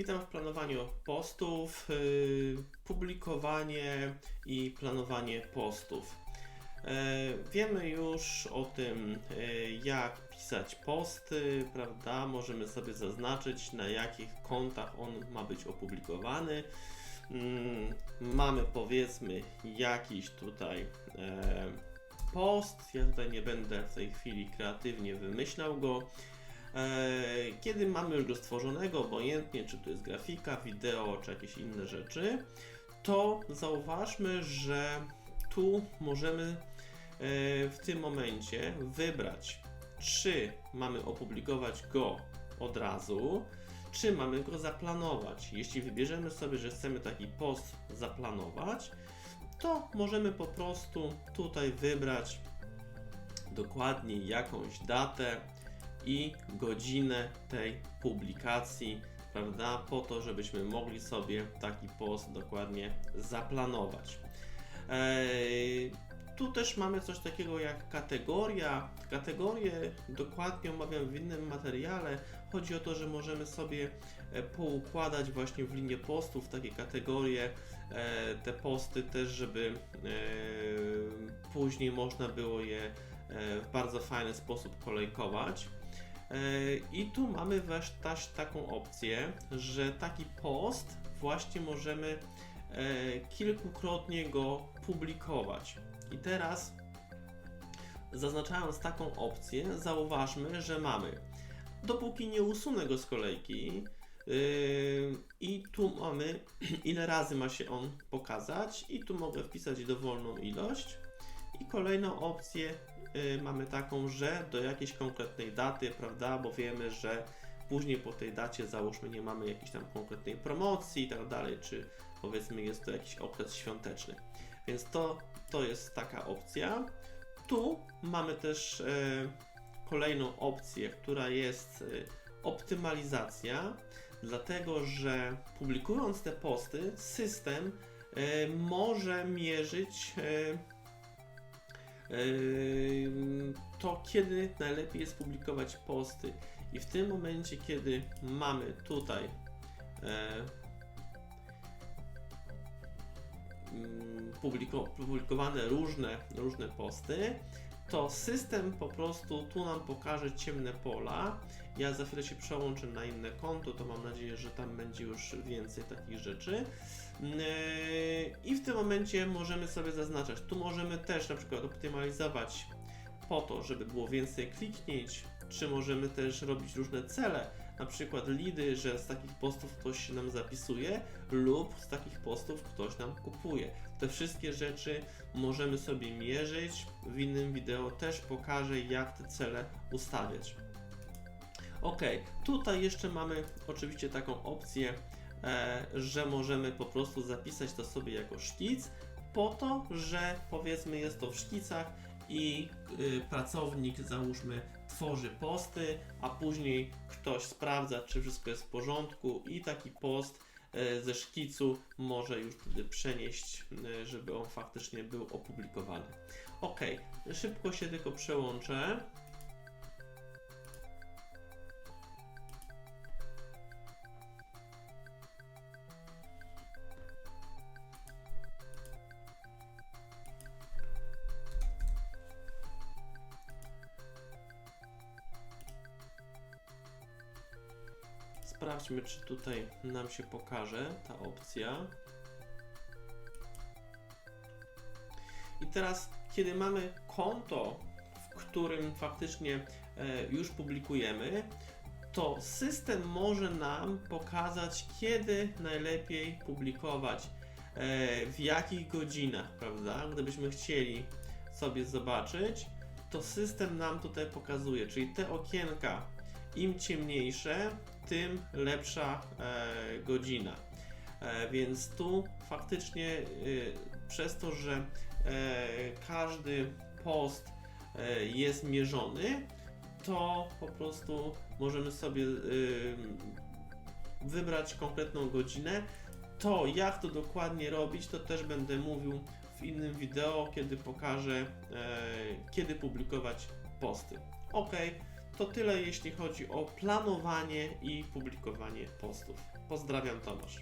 Witam w planowaniu postów, yy, publikowanie i planowanie postów. E, Wiemy już o tym, e, jak pisać posty, prawda? Możemy sobie zaznaczyć, na jakich kontach on ma być opublikowany. Mm, Mamy powiedzmy jakiś tutaj e, post. Ja tutaj nie będę w tej chwili kreatywnie wymyślał go. E, Kiedy mamy już go stworzonego, obojętnie czy to jest grafika, wideo, czy jakieś inne rzeczy, to zauważmy, że tu możemy e, w tym momencie wybrać, czy mamy opublikować go od razu, czy mamy go zaplanować. Jeśli wybierzemy sobie, że chcemy taki post zaplanować, to możemy po prostu tutaj wybrać dokładnie jakąś datę i godzinę tej publikacji, prawda? Po to, żebyśmy mogli sobie taki post dokładnie zaplanować. Eee, tu też mamy coś takiego jak kategoria. Kategorie dokładnie omawiam w innym materiale. Chodzi o to, że możemy sobie e, poukładać właśnie w linię postów takie kategorie, e, te posty też, żeby e, później można było je w bardzo fajny sposób kolejkować. E, I tu mamy też taką opcję, że taki post właśnie możemy e, kilkukrotnie go publikować. I teraz zaznaczając taką opcję, zauważmy, że mamy dopóki nie usunę go z kolejki yy, i tu mamy ile razy ma się on pokazać i tu mogę wpisać dowolną ilość i kolejną opcję yy, mamy taką, że do jakiejś konkretnej daty, prawda, bo wiemy, że później po tej dacie załóżmy nie mamy jakiejś tam konkretnej promocji i tak dalej, czy powiedzmy jest to jakiś okres świąteczny. Więc to, to jest taka opcja. Tu mamy też e, kolejną opcję, która jest e, optymalizacja, dlatego że publikując te posty, system może mierzyć to, kiedy najlepiej jest publikować posty. I w tym momencie, kiedy mamy tutaj e, mm, publiko, publikowane różne, różne posty, to system po prostu tu nam pokaże ciemne pola. Ja za chwilę się przełączę na inne konto, to mam nadzieję, że tam będzie już więcej takich rzeczy. Yy, I w tym momencie możemy sobie zaznaczać. Tu możemy też na przykład optymalizować po to, żeby było więcej kliknięć, czy możemy też robić różne cele, na przykład lidy, że z takich postów ktoś się nam zapisuje lub z takich postów ktoś nam kupuje. Te wszystkie rzeczy możemy sobie mierzyć. W innym wideo też pokażę, jak te cele ustawiać. Ok, tutaj jeszcze mamy oczywiście taką opcję, e, że możemy po prostu zapisać to sobie jako szkic, po to, że powiedzmy jest to w szkicach i y, pracownik, załóżmy, tworzy posty, a później ktoś sprawdza, czy wszystko jest w porządku i taki post e, ze szkicu może już wtedy przenieść, e, żeby on faktycznie był opublikowany. Ok, szybko się tylko przełączę. Sprawdźmy, czy tutaj nam się pokaże ta opcja. I teraz, kiedy mamy konto, w którym faktycznie e, już publikujemy, to system może nam pokazać, kiedy najlepiej publikować, e, w jakich godzinach, prawda? Gdybyśmy chcieli sobie zobaczyć, to system nam tutaj pokazuje, czyli te okienka, im ciemniejsze, tym lepsza e, godzina. E, więc tu faktycznie e, przez to, że każdy post jest mierzony, to po prostu możemy sobie wybrać konkretną godzinę. To jak to dokładnie robić, to też będę mówił w innym wideo, kiedy pokażę, kiedy publikować posty. Ok, to tyle jeśli chodzi o planowanie i publikowanie postów. Pozdrawiam Tomasz.